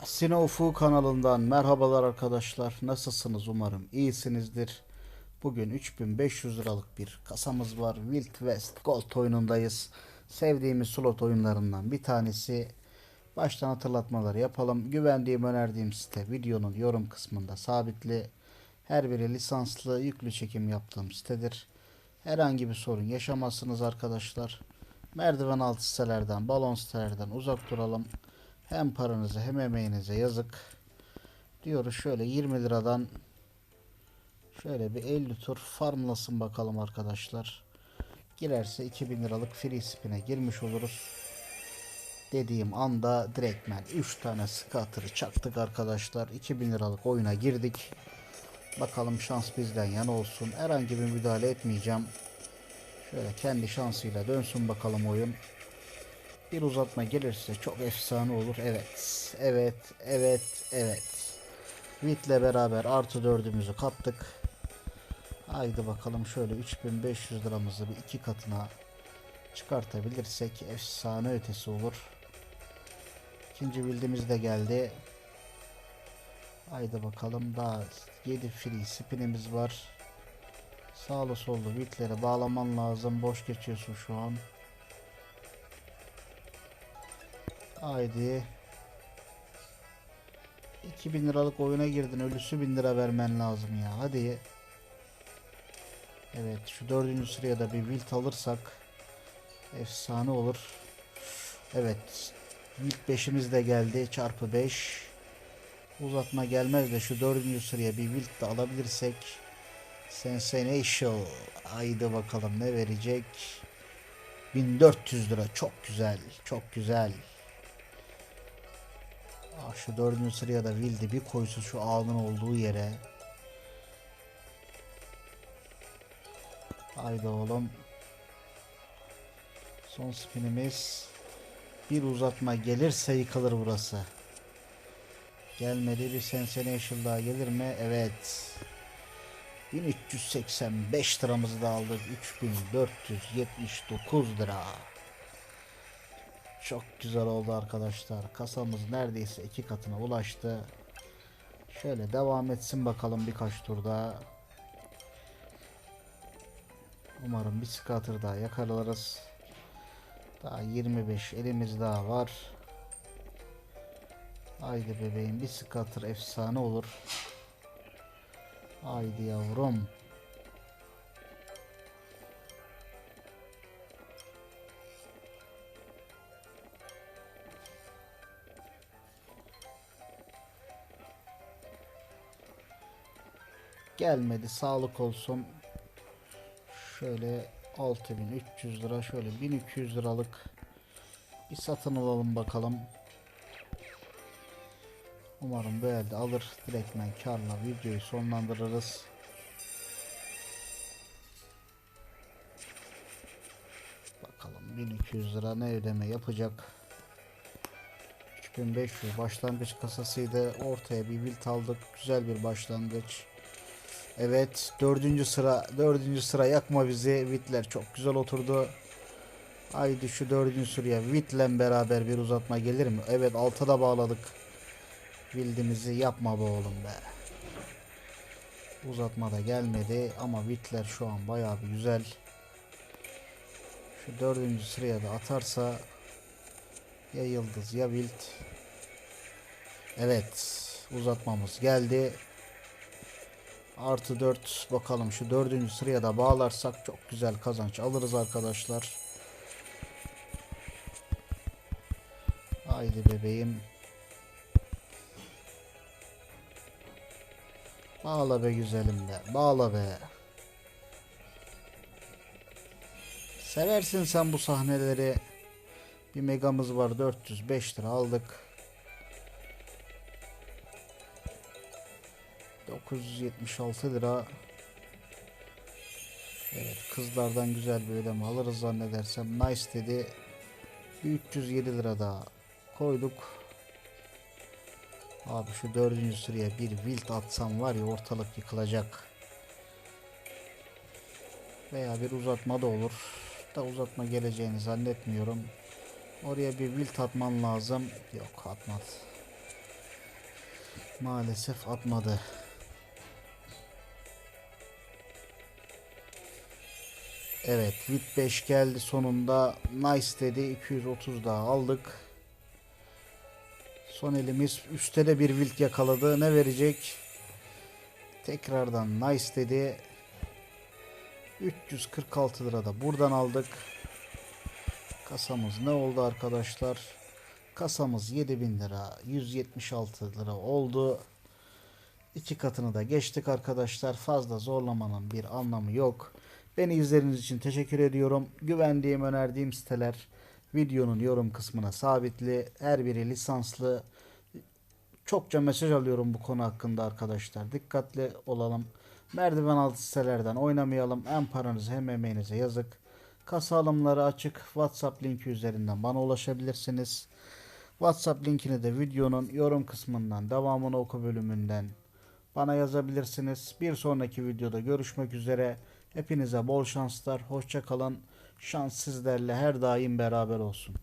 Casino Ufu kanalından merhabalar arkadaşlar. Nasılsınız umarım iyisinizdir. Bugün 3500 liralık bir kasamız var. Wild West Gold oyunundayız. Sevdiğimiz slot oyunlarından bir tanesi. Baştan hatırlatmaları yapalım. Güvendiğim önerdiğim site videonun yorum kısmında sabitli. Her biri lisanslı yüklü çekim yaptığım sitedir. Herhangi bir sorun yaşamazsınız arkadaşlar. Merdiven altı sitelerden, balon sitelerden uzak duralım. Hem paranızı hem emeğinize yazık. Diyoruz şöyle 20 liradan şöyle bir 50 tur farmlasın bakalım arkadaşlar. Girerse 2000 liralık free spin'e girmiş oluruz. Dediğim anda direktmen 3 tane scatter'ı çaktık arkadaşlar. 2000 liralık oyuna girdik. Bakalım şans bizden yana olsun. Herhangi bir müdahale etmeyeceğim. Şöyle kendi şansıyla dönsün bakalım oyun. Bir uzatma gelirse çok efsane olur. Evet. Evet. Evet. Evet. Vit'le beraber artı dördümüzü kaptık. Haydi bakalım şöyle 3500 liramızı bir iki katına çıkartabilirsek efsane ötesi olur. İkinci bildiğimiz de geldi. Haydi bakalım daha 7 free spinimiz var. Sağlı sollu bitleri bağlaman lazım. Boş geçiyorsun şu an. Haydi. 2000 liralık oyuna girdin. Ölüsü 1000 lira vermen lazım ya. Hadi. Evet şu dördüncü sıraya da bir wilt alırsak efsane olur. Evet. Wilt 5'imiz de geldi. Çarpı 5. Uzatma gelmez de şu dördüncü sıraya bir wilt de alabilirsek Sensational. Haydi bakalım ne verecek? 1400 lira. Çok güzel. Çok güzel. Aa, şu dördüncü sıraya da Wilde bir koysun şu ağının olduğu yere. Haydi oğlum. Son spinimiz. Bir uzatma gelirse yıkılır burası. Gelmedi bir Sensational daha gelir mi? Evet. 1385 liramızı da aldık. 3479 lira. Çok güzel oldu arkadaşlar. Kasamız neredeyse iki katına ulaştı. Şöyle devam etsin bakalım birkaç turda. Umarım bir scatter daha yakalarız. Daha 25 elimiz daha var. Haydi bebeğim bir scatter efsane olur. Haydi yavrum. Gelmedi sağlık olsun. Şöyle 6300 lira şöyle 1200 liralık bir satın alalım bakalım. Umarım bu elde alır. Direktmen karla videoyu sonlandırırız. Bakalım 1200 lira ne ödeme yapacak. 3500 başlangıç kasasıydı. Ortaya bir bilt aldık. Güzel bir başlangıç. Evet dördüncü sıra dördüncü sıra yakma bizi Vitler çok güzel oturdu. Haydi şu dördüncü sıraya Vit'le beraber bir uzatma gelir mi? Evet altıda bağladık. Bildiğimizi yapma be oğlum be. Uzatmada gelmedi ama Vitler şu an bayağı bir güzel. Şu dördüncü sıraya da atarsa ya Yıldız ya Wild. Evet uzatmamız geldi. Artı 4 bakalım şu dördüncü sıraya da bağlarsak çok güzel kazanç alırız arkadaşlar. Haydi bebeğim. Bağla be güzelim be. Bağla be. Seversin sen bu sahneleri. Bir megamız var 405 lira aldık. 976 lira. Evet kızlardan güzel bir ödeme alırız zannedersem. Nice dedi. 307 lira daha koyduk. Abi şu dördüncü sıraya bir wild atsam var ya ortalık yıkılacak. Veya bir uzatma da olur. Da uzatma geleceğini zannetmiyorum. Oraya bir wild atman lazım. Yok atmaz. Maalesef atmadı. Evet, Vit 5 geldi sonunda. Nice dedi. 230 daha aldık. Son elimiz üstte de bir wilt yakaladı. Ne verecek? Tekrardan nice dedi. 346 lira da buradan aldık. Kasamız ne oldu arkadaşlar? Kasamız 7000 lira, 176 lira oldu. İki katını da geçtik arkadaşlar. Fazla zorlamanın bir anlamı yok. Beni izlediğiniz için teşekkür ediyorum. Güvendiğim, önerdiğim siteler videonun yorum kısmına sabitli. Her biri lisanslı. Çokça mesaj alıyorum bu konu hakkında arkadaşlar. Dikkatli olalım. Merdiven altı sitelerden oynamayalım. Hem paranızı hem emeğinize yazık. Kasa alımları açık. WhatsApp linki üzerinden bana ulaşabilirsiniz. WhatsApp linkini de videonun yorum kısmından devamını oku bölümünden bana yazabilirsiniz. Bir sonraki videoda görüşmek üzere. Hepinize bol şanslar. Hoşça kalın. Şans sizlerle her daim beraber olsun.